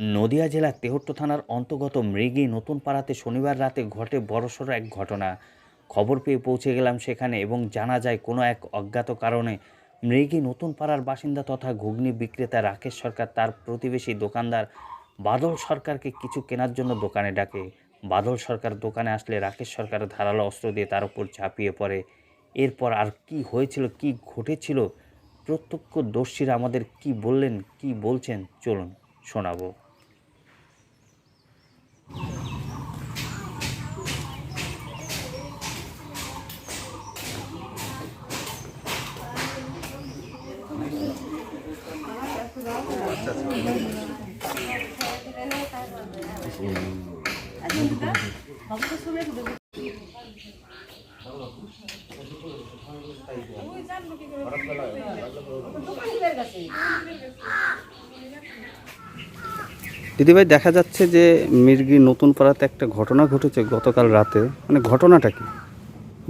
নদিয়া জেলার তেহট্ট থানার অন্তর্গত মৃগী নতুন পাড়াতে শনিবার রাতে ঘটে বড়সড় এক ঘটনা। খবর পেয়ে পৌঁছে গেলাম সেখানে এবং জানা যায় কোনো এক অজ্ঞাত কারণে মৃগী নতুন পাড়ার বাসিন্দা তথা ঘুগনি বিক্রেতা রাকেশ সরকার তার প্রতিবেশী দোকানদার বাদল সরকারকে কিছু কেনার জন্য দোকানে ডাকে। বাদল সরকার দোকানে আসলে রাকেশ সরকার ধারালো অস্ত্র দিয়ে তার উপর ঝাঁপিয়ে পড়ে। এরপর আর কি হয়েছিল, কি ঘটেছিল? প্রত্যক্ষদর্শীরা আমাদের কি বললেন, কি বলছেন? চলুন শোনাবো। দিদিভাই, দেখা যাচ্ছে যে মির্গি নতুন পাড়াতে একটা ঘটনা ঘটেছে গতকাল রাতে। মানে ঘটনাটা কি?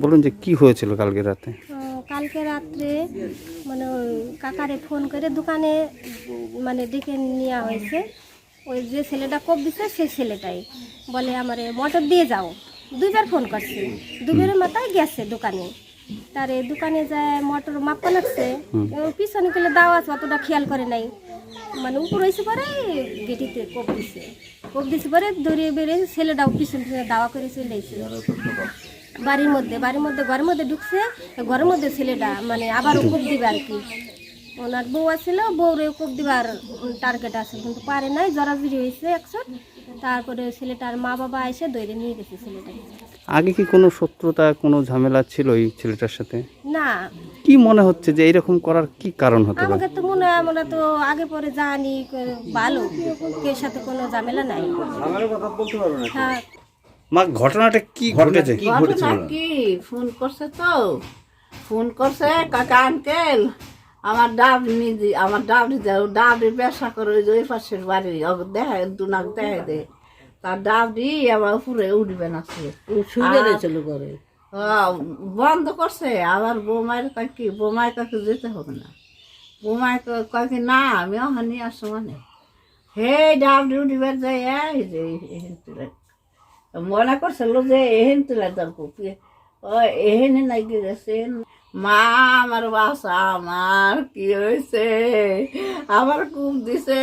বলুন যে কি হয়েছিল কালকে রাতে? কালকে রাত্রে মানে ওই কাকারে ফোন করে দোকানে মানে ডেকে নেওয়া হয়েছে ওই যে ছেলেটা কোপ দিছে সেই ছেলেটাই। বলে আমারে মোটর দিয়ে যাও। দুইবার ফোন করছে। দুবারের মাথায় গেছে দোকানে। তারে দোকানে যায় মোটর মাপা লাগছে। পিছনে গেলে দাও আছে অতটা খেয়াল করে নাই। মানে উপর হয়েছে পরে গেটিতে কোপ দিছে। কোপ দিছে পরে দৌড়িয়ে বেরিয়ে ছেলেটাও পিছন পিছনে দাওয়া করে চলে বাড়ির মধ্যে বাড়ির মধ্যে ঘরের মধ্যে ঢুকছে ঘরের মধ্যে ছেলেটা মানে আবার কোপ দিবে আর কি। ওনার বউ আছিল বউরে কোপ দিবার টার্গেট আছে কিন্তু পারে নাই জরাজুরি হয়েছে একশো তারপরে ছেলেটার মা বাবা এসে দইরে নিয়ে গেছে ছেলেটাকে। আগে কি কোনো শত্রুতা কোনো ঝামেলা ছিল এই ছেলেটার সাথে? না। কি মনে হচ্ছে যে এরকম করার কি কারণ হতে পারে? আমাকে তো মনে হয় আমরা তো আগে পরে জানি ভালো কেউ সাথে কোনো ঝামেলা নাই। হ্যাঁ। মা ঘটনাটা কি ঘটেছে? ঘটনা কি? ফোন করছে তো। ফোন করছে কাকা আঙ্কেল আমার ডাব নিদি আমার ডাব নিতে ডাবি ব্যবসা করে ওই যে ওই পাশের বাড়ি দেখে দুনাক দেখে দে। তার ডাবি আমার উপরে উঠবে না সে। শুয়ে দিয়েছিল করে বন্ধ করছে। আবার বোমায়ের কাকি বোমায় কাকে যেতে হবে না। বোমায় কাকি না আমি ওখানে আসো মানে। হে ডাবডি উঠিবার যাই এই যে মনে করছিল যে এহেন তুলে তার কপি। ও এহেনে নাকি গেছেন মা আমার বাসা আমার কি হয়েছে? আমার কূপ দিছে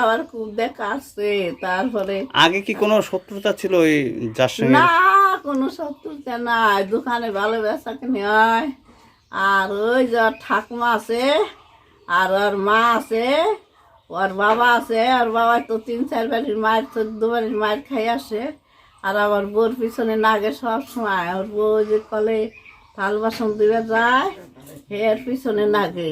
আমার কূপ দেখাচ্ছে তারপরে আগে কি কোনো শত্রুতা ছিল ওই যার সঙ্গে না কোনো শত্রুতা নাই দোকানে ভালো বেচা কিনে হয়। আর ওই যে ঠাকুমা আছে আর ওর মা আছে ওর বাবা আছে ওর বাবা তো তিন চার বাড়ির মায়ের তো দু বাড়ির মায়ের খাই আসে। আর আমার বোর পিছনে নাগে সব সময়। ওর বউ যে কলে থাল বাসন দিবে যায়, হের পিছনে নাগে।